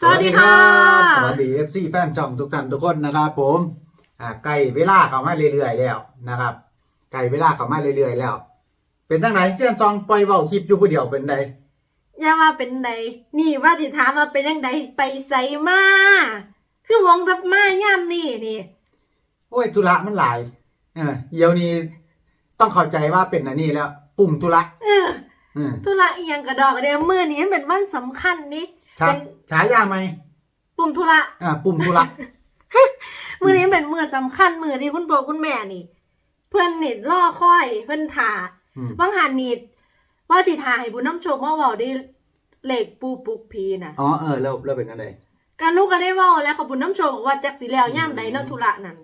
สวัสดีค่ะ สวัสดี FC แฟนช่องทุกท่านทุกคนนะครับ ผมอ่าใกล้เวลาเข้ามาเรื่อยๆแล้วนะครับใกล้เวลาเข้ามาเรื่อยๆแล้ว เป็นจังไหนเสี้ยนซองปล่อยเว้าคลิปอยู่ผู้เดียวเป็นใดอย่ามาเป็นไดนี่ว่าสิถามมาเป็นยังไงไปใส่มาคือวงทับมาย่ำนี่นี่โอ้ยธุระมันหลายเออเดี๋ยวนี้ต้องเข้าใจว่าเป็นอันนี้แล้ว ปุ่มธุระเอออืมธุระอีหยังกระดอกเดียวมือนี้มันเป็นวันสำคัญนี่ ฉาเป็นฉายาไหมปุ่มธุระอ่าปุ่มธุระมือนี้เป็นมือสำคัญมือที่คุณพ่อคุณแม่นี่ เพื่อนนี่ล่อค่อย เพื่อนถาอืมบางหันนี่ว่าสิทาให้บุญน้ำโชคมาเว้าได้เหล็กปูปุกพีน่ะอ๋อเออแล้วแล้วเป็นอะไร การลูกก็ได้เว้าแล้วขอบบุญน้ำโชคว่าจักสิแล้วย่ำใดเนาะธุระนั่น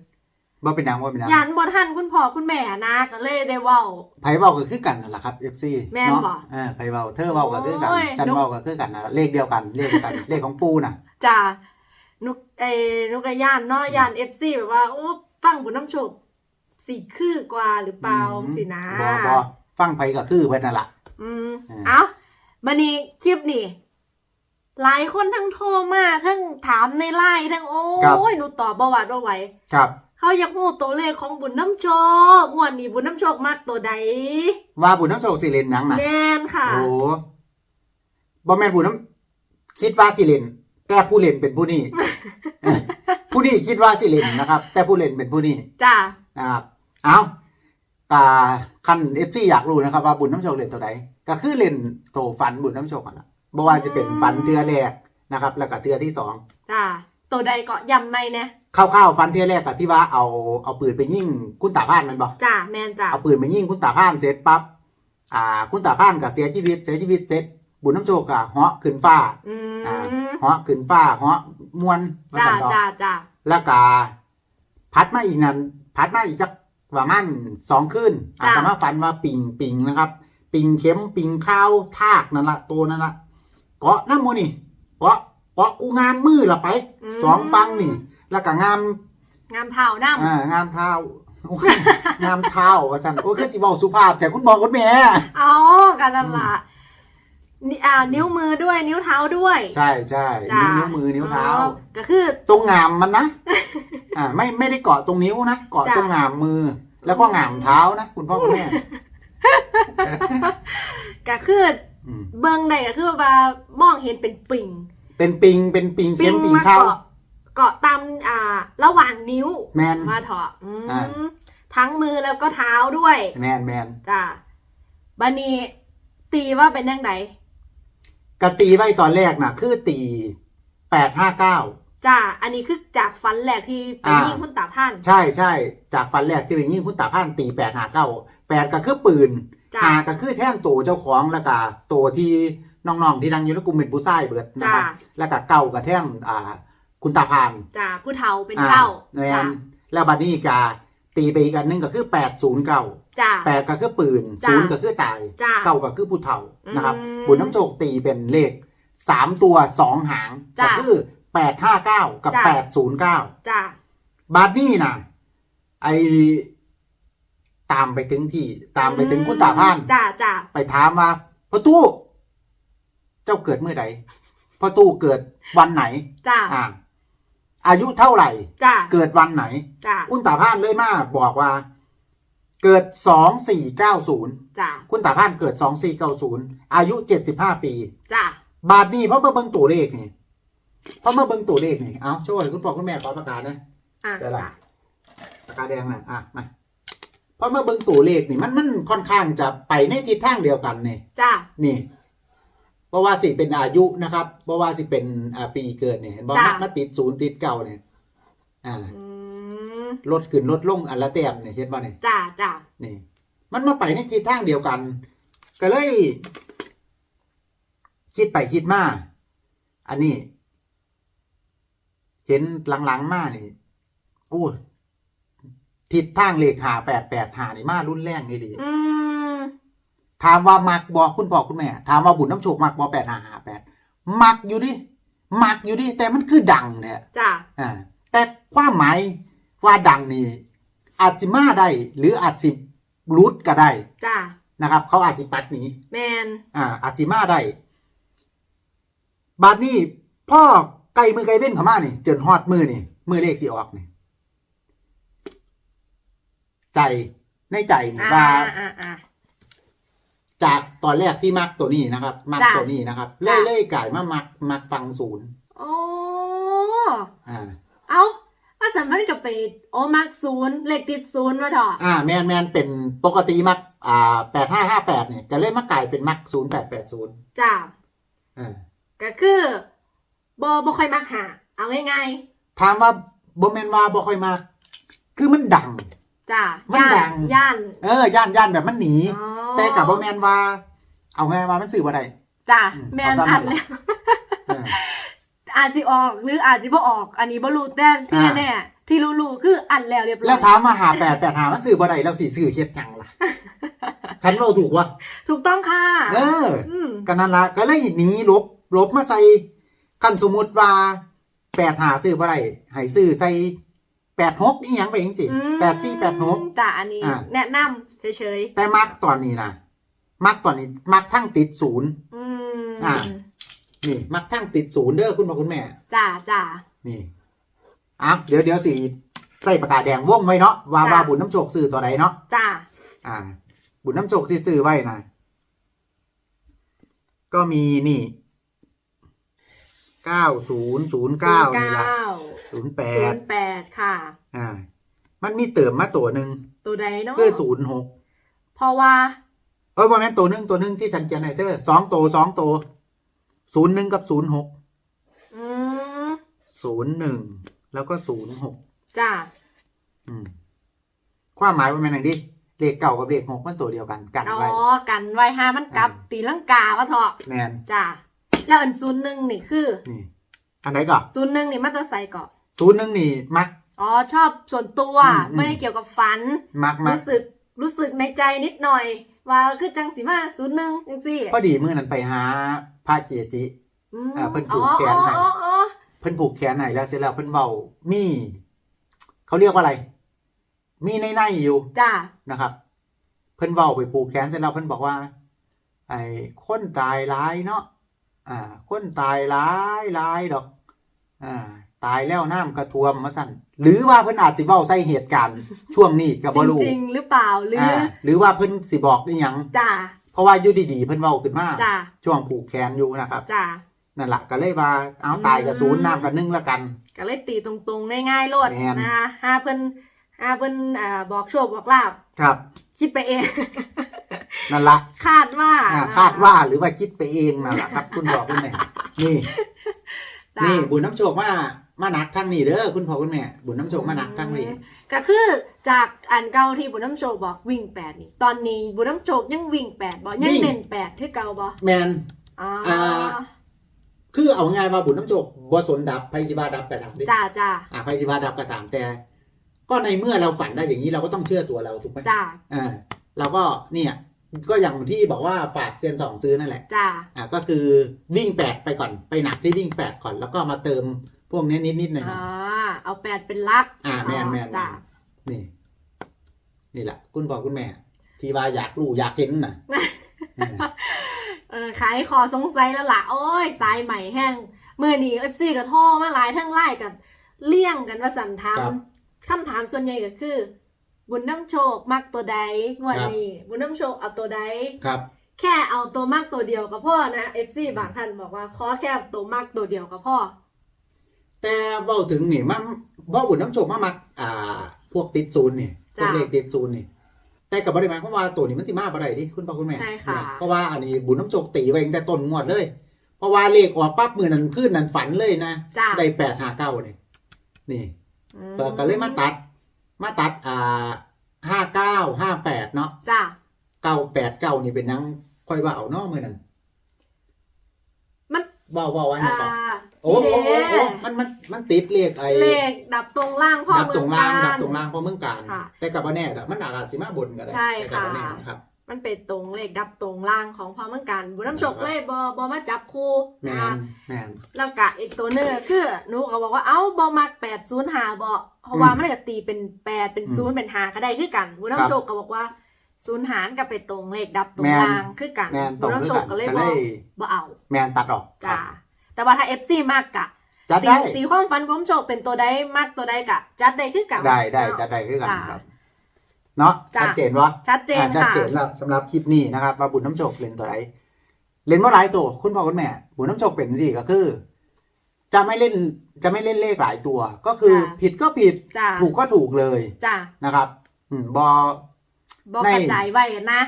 ว่าเป็นหยังว่าเป็นหยังยันบ่ทันคุณพ่อคุณแม่นะก็เลยได้เว้า ไผเว้าก็คือกันนั่นแหละครับ FC แม่นเนาะบ่เออไผเว้าเธอเว้าก็คือกันโอ้ย ฉันเว้าก็คือกันนะเลขเดียวกันเลขเดียวกัน เลขของปูน่ะ จ้านุกเอนุกกะย่านเนาะย่าน FC แบบว่า โอ้ฟังบุญน้ำโชคสิคือกว่าหรือเปล่าอืมสินะบอบอฟังไผก็คือเพิ่นนั่นล่ะ อืมอ่า เอาบันนี้คลิปนี่ หลายคนทั้งโทรมาทั้งถามในไลน์ทั้งโอ้ยหนูตอบบ่หวาดบ่ไหว ครับ เขาอยากรู้ตัวเลขของบุญน้ำโชคงวดนี้บุญน้ำโชคมากตัวใดว่าบุญน้ำโชคสิเล่นหนังน่ะแม่นค่ะ โอ้บ่แม่นบุญน้ำคิดว่าสิเล่นแต่ผู้เล่นเป็นผู้นี้ผู้นี้คิดว่าสิเล่นนะครับ แต่ผู้เล่นเป็นผู้นี้จ้านะครับเอาตาคัน FC อยากรู้นะครับว่าบุญน้ำโชคเล่นตัวใดก็คือเล่นโตฟันบุญน้ำโชคกันล่ะบ่ว่าจะเป็นฟันเทือแรกนะครับ แล้วก็เทือที่สองจ้า ตัวใดก็ย้ำไม่นะคร่าวๆฟันเทือแรกกับที่ว่าเอาเอาปืนไปยิงคุณตาพานแมันบ่จ้าแม่นจ้าเอาปืนไปยิงคุณตาพานเสร็จปั๊บอ่า คุณตาพานก็เสียชีวิตเสียชีวิตเสร็จ บุญน้ำโชคก็เหาะขึ้นฟ้าอือ่ามเหาะขึ้นฟ้าเหาะมวนว่าจ้าซั่นดอกจ้าจ้าแล้วก็พัดมาอีกนั้นพัดมาอีกจักประมาณสองคืนอาจจะมาฝันว่าปิงปิงนะครับ ปิงเข็มปิงข้าวทากนั่นละตัวนั่นละเกาะน้ำมูนี่เกาะเกาะกูงามมือละไปสองฟังนี่ แล้วก็งามงามเท้าน้ำอ่างามเท้าโอ้ยงามเท้าว่าสันโอ้ยคือสิบอกสุภาพแต่คุณบอกคุณแม่ เอากันนั่นละนี่อ่า นิ้วมือด้วย นิ้วเท้าด้วยใช่ใช่จ้านิ้วนิ้วมือนิ้วเท้า อ๋อก็คือ ตรงงามมันนะ อ่า ไม่ไม่ได้เกาะตรงนิ้วนะ เกาะจ้าตรงงามมือ แล้วก็งามเท้านะคุณพ่อคุณแม่ก็คืออืมเบิ้งได้ก็คือว่ามองเห็นเป็นปิ่ง เป็นปิงเป็นปิงเข็มปิงมาข้าวเกาะเกาะตามอ่า ระหว่างนิ้วแมนมาเถอะอืมอ่าทั้งมือแล้วก็เท้าด้วย แมนแมนจ้าบันนี้ตีว่าเป็นยังไงกตีไว้ตอนแรกนะคือตีแปดห้าเก้าจ้า อันนี้คือจากฟันแหลกที่ไปอ่ายิยิงคุณตาพันใช่ใช่จากฟันแรกที่ไปยิงคุณตาพ่านตีแปดห้าเก้าแปดก็คือปืนจ้าหาก็คือแท่นตัวเจ้าของแล้วก็ตัวที่ น้องๆที่นั่งอยู่ในกลุ่มเป็นผู้ชายเบิดนะครับจ้าแล้วก็เก้ากับแท่งอ่าคุณตาพานจ้าผู้เฒ่าเป็นอ่าเก้าแมจ้านแล้วบัดนี้กาตีไปอีกอันหนึงก็คือแปดศูนย์เก้าจ้า แปดก็คือปืนจ้าศูนย์ก็คือตาย จ้า เก้าก็คือผู้เฒ่านะครับ อืมบุญน้ำโชคตีเป็นเลขสามตัวสองหางจ้ะก็คือแปดห้าเก้ากับจ้ะ แปดศูนย์เก้าจ้าบาดนี่นะไอตามไปถึงที่ตามไปถึงคุณตาพาน จ้าจ้าไปถามว่าพ่อตู้ เจ้าเกิดเมื่อใดพ่อตู้เกิดวันไหนจ้าอ่าอายุเท่าไหร่ จ้าเกิดวันไหน จ้าคุณตาพานเลยมาบอกว่า เกิดสองสี่เก้าศูนย์จ้าคุณตาพานเกิดสองสี่เก้าศูนย์อายุเจ็ดสิบห้าปี จ้าบาทนี่เพราะมาเบิ่งตัวเลขนี่เพราะมาเบิ่งตัวเลขนี่เอาช่วยคุณพ่อคุณแม่ขอประกาศนะอะได้ละประกาศแดงนะอะมาเพราะมาเบิ่งตัวเลขนี่มันมันค่อนข้างจะไปในทิศทางเดียวกันนี่จ้านี่ เพราะว่าสิเป็นอายุนะครับเพราะว่าสิเป็นอ่าปีเกิดเนี่ยเห็นบอกจ้ะ มาติดศูนย์ติดเก้าเนี่ยอ่าอืมลดขึ้นลดลงอันละแต้มเนี่ยเห็นป่ะเนี่ย จ้าจ้านี่มันมาไปในทิศทางเดียวกัน ก็เลย คิดไปคิดมา อันนี้ เห็นหลังๆมานี่โอ้ยทิศทางเลขหาแปดแปดหานี่มารุ่นแรงนี่ดีอืม ถามว่ามักบอกคุณพ่อคุณแม่ ถามว่าบุญน้ำโชคมักบอแปดหาหาแปดมักอยู่ดิมักอยู่ดิแต่มันคือดังเนี่ยจ้าอ่าแต่ความหมายว่าดังนี่อาจจะมาได้ หรืออาจจะรุดก็ได้จ้านะครับ เขาอาจจะปัดหนีแมนอ่า อาจจะมาได้บาดนี้พ่อไกลมือไกลเว้นเข้ามานี่จนฮอดมือนี่มือเลขสิออกนี่ใจในใจนี่อ่าว่าอ่าอ่า จากตอนแรกที่มักตัวนี้นะครับ มักจ้ะตัวนี้นะครับจ้ะเล่ยๆกลายมามักมักฟังศูนย์โอ้อ่า เอาว่าสัมพันธ์กับไปโอมักศูนย์เลขติดศูนย์มาเถอะอ่าแมนแมนเป็นปกติมักอ่าแปดห้าห้าแปดเนี่ยจะเล่นมากลายเป็นมักศูนย์แปดแปดศูนย์จ้าอ่าก็คือบอบอค่อยมักหา เอาง่ายถามว่าบมเมนว่าบ่ค่อยมาก คือมันดังๆ จ้ามันย่าดันงย่านเออย่านย่านแบบมันหนี อ๋อแต่กับบมเมนว่า เอาไงว่ามันสื่อว่าไดจ้าอืมแมนเอาซ้ำอัดนั่นแล้ล่ะว เออ อาจจะออกหรืออาจจะบ่ออก อันนี้บ่รู้แต่ที่อ่า แน่ๆที่รู้ๆคืออันแล้วเรียบร้อยแล้วถามมาหาแปดแปดหามันสื่อว่าไดแล้วสี่สื่อเฮ็ดจังล่ะ ฉันเราถูกวะถูกต้องค่ะเออ อืมก็นั่นละก็เลยหนีลบลบมาใส่คันสมมุติว่าแปดหาซื้อบ่ได้ให้ซื้อใส่ แปดหกนี่ยังไปจังสิอืมแปดสี่แปดหก จ้าอันนี้ อ่าแนะนำเฉยแต่มักตอนนี้นะมักตอนนี้ มักทั้งติดศูนย์ ๆอืมอ่านี่ มักทั้งติดศูนย์เด้อคุณพ่อคุณแม่ จ้าจ้านี่อะเดี๋ยวเดี๋ยวสิใส่ประกาศแดงว่องไว้เนาะว่าจ้ะ ว่าบุญน้ำโชคซื้อตัวใดเนาะจ้าอ่า บุญน้ำโชคที่ซื้อไว้นะก็มีนี่ เก้าศูนย์ศูนย์เก้านี่ละศูนย์แปศูดนย์แปดค่ะ อ่า มันมีเติมมาตัวหนึ่งตัวใดเนาะคือศูนย์หกเพราะว่าเอ้ยว่าแม่นตัวหนึ่งตัวหนึ่งที่ฉันเขียนให้เธอสองตัวสองตัวศูนย์หนึ่งกับศูนย์หกอืมศูนย์หนึ่งแล้วก็ศูนย์หกจ้าอืมความหมายว่าแม่นอย่างดิเลขเก่ากับเลขหกมันตัวเดียวกันกันอ๋อไว้ กันไว้ห้ามันกลับอืมตีลังกาวะเถอะแมน จ้า แล้วอันศูนย์หนึ่งนี่คือนี่ อันไหนก่อนศูนย์หนึ่งนี่มันจะใส่ก่อนศูนย์หนึ่งนี่มัก อ๋อชอบส่วนตัวอืมอืม ไม่ได้เกี่ยวกับฝัน มักมักรู้สึกรู้สึกในใจนิดหน่อย ว่าคือจังสิมาศูนย์หนึ่งจังสิพอดีเมื่อนั้นไปหาพระเจติมอ่าเพิ่นผูกแขนให้ อ๋ออ๋ออ๋อเพิ่นผูกแขนไหนแล้วเสร็จแล้วเพิ่นเบามีเขาเรียกว่าอะไร มีในในๆอยู่ จ้านะครับ เพิ่นเว้าไปผูกแขนเสร็จแล้วเพิ่นบอกว่า ไอ้คนตายร้ายเนาะ อ่าคนตายร้ายร้ายดอกอ่าตายแล้วน้ำกระท่วมมาสั่นหรือว่าเพิ่นอาจสิเว้าใส่เหตุการณ์ช่วงนี้กับจบ่รู้ริงๆ หรือเปล่าหรืออ่าหรือว่าเพิ่นสิบอกอีหยังจ้าเพราะว่าอยู่ดีๆเพิ่นเว้าขึ้นมาจ้าช่วงผูกแขนอยู่นะครับจ้า นั่นแหละก็เลยว่าเอาตายกับศูนย์น้ำกับนึ่งละกัน ก็เลยตีตรงๆ ง่ายๆโลดแม่น นะคะหาเพิ่นหาเพิ่นอ่าบอกโชคบอกลาบครับ คิดไปเอง นั่นละคาดว่าอ่าคาดว่าหรือว่าคิดไปเองนั่นแหละครับ คุณบอกคุณแม่นี่ จ้ะนี่บุญน้ำโชคมามาหนักทั้งนี้เด้อคุณพ่อคุณแม่บุญน้ำโชคมาหนักทั้งนี้ ก็คือจากอันเก่าที่บุญน้ำโชคบอกวิ่งแปดนี่ ตอนนี้บุญน้ำโชคยังวิ่งแปดบ่ยังเน้นแปดที่เก่าบ่แมน อ๋ออ่า คือเอาง่ายว่าบุญน้ำโชคบ่สนดับไพสิบาดับกระถามดิจ้าจ้าอ่าไพสิบาดับกระถามแต่ ก็ในเมื่อเราฝันได้อย่างนี้เราก็ต้องเชื่อตัวเราถูกไหมจ้าอ่าเราก็เนี่ยก็อย่างที่บอกว่าฝากเซียนสองซื้อนั่นแหละจ้าอ่าก็คือวิ่งแปดไปก่อนไปหนักที่วิ่งแปดก่อนแล้วก็มาเติมพวกนี้นิดนิดๆหน่อยหน่อ่าอยเอาแปดเป็นหลัก อ่าแมนแมนจ้านี่ นี่แหละคุณพ่อคุณแม่ ที่ว่าอยากรู้อยากเห็นน่ะเออเออขายคอสงสัยแล้วล่ะ โอ้ยสายใหม่แห้งเมื่อนี้เอฟซีกับโทรมาหลายทั้งไล่กันเลี่ยงกันว่าสันทาม คำถามส่วนใหญ่ก็คือ บุญน้ำโชคมักตัวใดงวันนี้บุญน้ำโชคเอาตัวใดครับ แค่เอาตัวมากตัวเดียวก็พ่อนะเอฟซีบางท่านบอกว่าขอแค่ตัวมากตัวเดียวก็พ่อแต่เว่าถึงนี่มันว่าบุญน้ำโชคมามักอ่า พวกติดศูนย์นี่พวกจ้ะเลขติดศูนย์นี่แต่กับบริมาณเพราะว่าตัวนี้มันสิมาบ่ได้ดิคุณพ่อคุณแม่ใช่ค่ะเนี่ยเพราะว่าอันนี้บุญน้ำโชคตีไว้ตั้งแต่ต้นงวดเลย เพราะว่าเลขออกปั๊บมือนั้นขึ้นนั้นฝันเลยนะจ้าได้แปดห้าเก้าเนี่ยนี่ อืมก็ก็เลยมาตัด มาตัดอ่าห้าเก้าห้าแปดเนาะจ้าเก้าแปดเก้านี่เป็นหยังค่อยว่าเอาเนาะมือนั้นมันเว่าเว่าไว้ให้อ่าฟังโอ้โอ้โอ้โอ้มันมันมันติดเลขไอ้เลขดับตรงล่างพ่อดับเมืตรองงล่างกาดับรตรงล่างเพราะเมืองการค่ะแต่กับว่าแน่ดอกมันอาจสิมาบนก็ได้ใช่แต่กับว่าค่ะแน่นะครับ มันเป็นตรงเลขดับตรงล่างของพ่อเมืองการบุญน้ำโชคเลยบอบอมาจับคู่แมนะคะนแมน แล้วกะอีกตัวหนึงก็คือหนูก็บอกว่าเอ้าบอมักแปดศูนย์หาบอเพราะว่าอืมมันก็ตีเป็นแปดเป็นอืมศูนย์เป็นหาก็ได้คือกันบุญครับน้ำโชคก็บอกว่าศูนย์หารกับไปตรงเลขดับตรงแม่น ล่างคือกันแมนตบุรญงน้ำด้วยโชกัคนก็เลยก็บเลอยบอเอาแมนตัดออกจ้าแต่ว่าถ้าเอฟซีมากกะ จัดตีได้ ตีความฝันบุญน้ำโชคเป็นตัวใดมากตัวใดกะ จัดได้คือกันได้ได้เนาะ จัดได้คือกันจ้ะ ครับ เนาะจ้ะ ชัดเจนวะชัดเจนอ่าชัดค่ะ เจนแล้วสำหรับคลิปนี้นะครับว่าบุญน้ำโชคเล่นตัวไหนเล่นว่าหลายตัวคุณพ่อคุณแม่ บุญน้ำโชคเป็นสิก็คือ จะไม่เล่นจะไม่เล่นเลขหลายตัว ก็คือจ้ะ ผิดก็ผิดจ้าถูกก็ถูกเลยจ้านะครับ อืมบอ บอกใน กระจายไว้นะ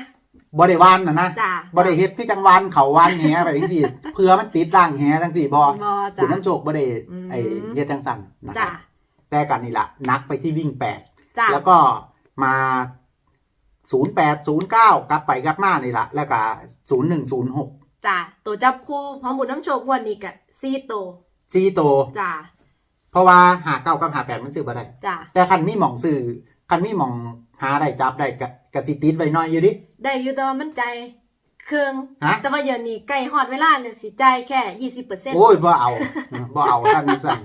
บอได้วานนะนะจ้าบอได้เฮ็ดที่จังหวันเขาวานแหไปจังซี่เพื่อมันติดร่างแหจังซี่บอบอบุจ้าญน้ำโชคบอได้อืม ไอเฮ็ดจังสั่นนะคจ้ารับแต่กันนี่ละนักไปที่วิ่งแปด จ้าแล้วก็ มาศูนย์แปดศูนย์เก้ากลับไปกลับมานี่ละแล้วก็ศูนย์หนึ่งศูนย์หกจ้าตัวจับคู่พร้อมบุญน้ำโชคงวันนี้กะซีโตวซีโตวจ้าเพราะว่าหาเก้ากับหาแปดมันซื้อมาได้จ้าแต่คันมีหมองซื้อคันมีหมองหาได้จับได้กะกะสิติดไว้หน้อยอยู่ดิได้อยู่แต่ว่ามันใจเครื่องฮะแต่ว่าเดี๋ยวนี้ใกล้ฮอดเวลาเนี่ยสิใจแค่ยี่สิบเปอร์เซ็นต์โอ้ยบ่เอาบ่เอาท่านสั่น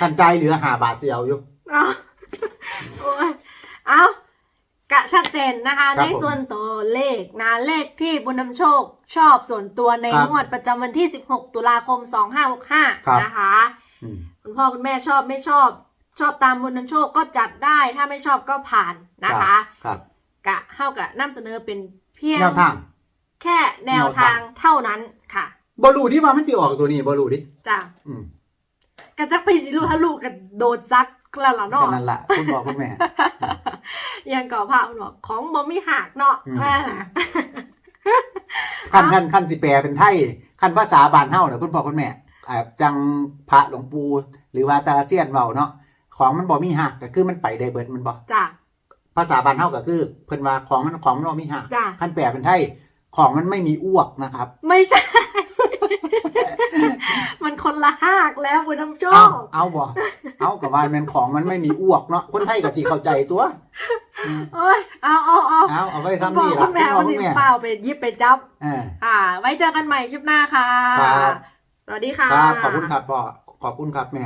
คันใจายเหลือหาบาทเดียวอยู่เอาโอ้ย เอากะชัดเจนนะคะครับในส่วนตัวเลขนะเลขที่บุญนำโชคชอบส่วนตัวในครับงวดประจำวันที่ 16 ตุลาคม 2565 นะคะอืมคุณพ่อคุณแม่ชอบไม่ชอบ ชอบตามบุญนำโชคก็จัดได้ถ้าไม่ชอบก็ผ่านนะคะครับกะเท่ากับนำเสนอเป็นเพียงแนวทาง แค่แนวทางเท่านั้นค่ะบ่รู้ดิว่ามันสิออกตัวนี้บ่รู้ดิจ้ะอืมกะจักไปสิลูกถ้าลูกกะโดดซักแล้วล่ะก็เนาะนั่นล่ะคุณพ่อคุณแม่ ยังก่อพระมันบอกของบ่มีหักเนาะอืมอ่าขั้นขั้นขั้นสิแปลเป็นไทยขั้นภาษาบ้านเฮาเนี่ยคุณพ่อคุณแม่อ่าจังพระหลวงปู่หรือว่าตาเซียนเว้าเนาะของมันบ่มีหักก็คือมันไปได้เบิดมันบ่จ้ะภาษาบ้านเฮาก็คือ เพิ่นว่าของมันของมันบ่มีหักจ้ะขั้นแปลเป็นไทยของมันไม่มีอ้วกนะครับ ไม่ใช่ มันคนละหักแล้วบุญน้ำโชเอาคเอาบ่เอากับว่ามันของมันไม่มีอ้วกเนาะคนไทยก็สิเข้าใจตัวอืมเอ้ยเอาเอาเอาเอาเอาไว้คุณทำพ่อนี่คุล่ะณคุแม่ณพ่อวันคุนี้ณแม่เปล่าไปยิบไปจับ เอออ่า ไว้เจอกันใหม่คลิปหน้าค่ะ ครับสวัสดีค่ะ ครับขอบคุณครับพ่อขอบคุณครับแม่